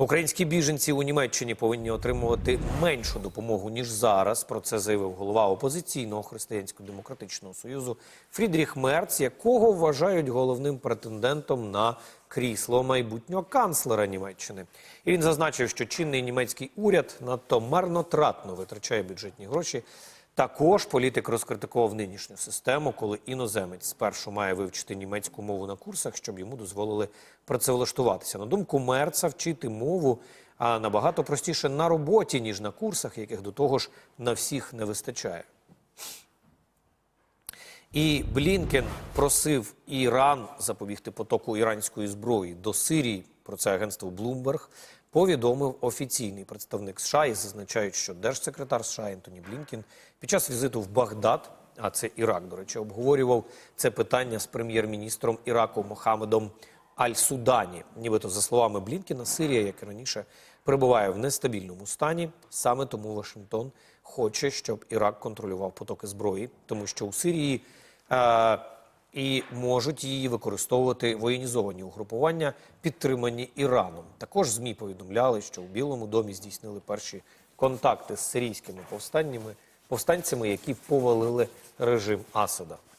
Українські біженці у Німеччині повинні отримувати меншу допомогу ніж зараз. Про це заявив голова опозиційного християнсько-демократичного союзу Фрідріх Мерц, якого вважають головним претендентом на крісло майбутнього канцлера Німеччини. І він зазначив, що чинний німецький уряд надто марнотратно витрачає бюджетні гроші. Також політик розкритикував нинішню систему, коли іноземець спершу має вивчити німецьку мову на курсах, щоб йому дозволили працевлаштуватися. На думку Мерца, вчити мову а, набагато простіше на роботі, ніж на курсах, яких до того ж на всіх не вистачає. І Блінкен просив Іран запобігти потоку іранської зброї до Сирії. Про це агентство Bloomberg повідомив офіційний представник США і зазначають, що держсекретар США Ентоні Блінкен під час візиту в Багдад, а це Ірак, до речі, обговорював це питання з прем'єр-міністром Іраку Мохамедом Аль-Судані. Нібито за словами Блінкена, Сирія, як і раніше, перебуває в нестабільному стані. Саме тому Вашингтон хоче, щоб Ірак контролював потоки зброї, тому що у Сирії е, і можуть її використовувати воєнізовані угрупування, підтримані Іраном. Також змі повідомляли, що у Білому домі здійснили перші контакти з сирійськими повстаннями, повстанцями, які повалили режим Асада.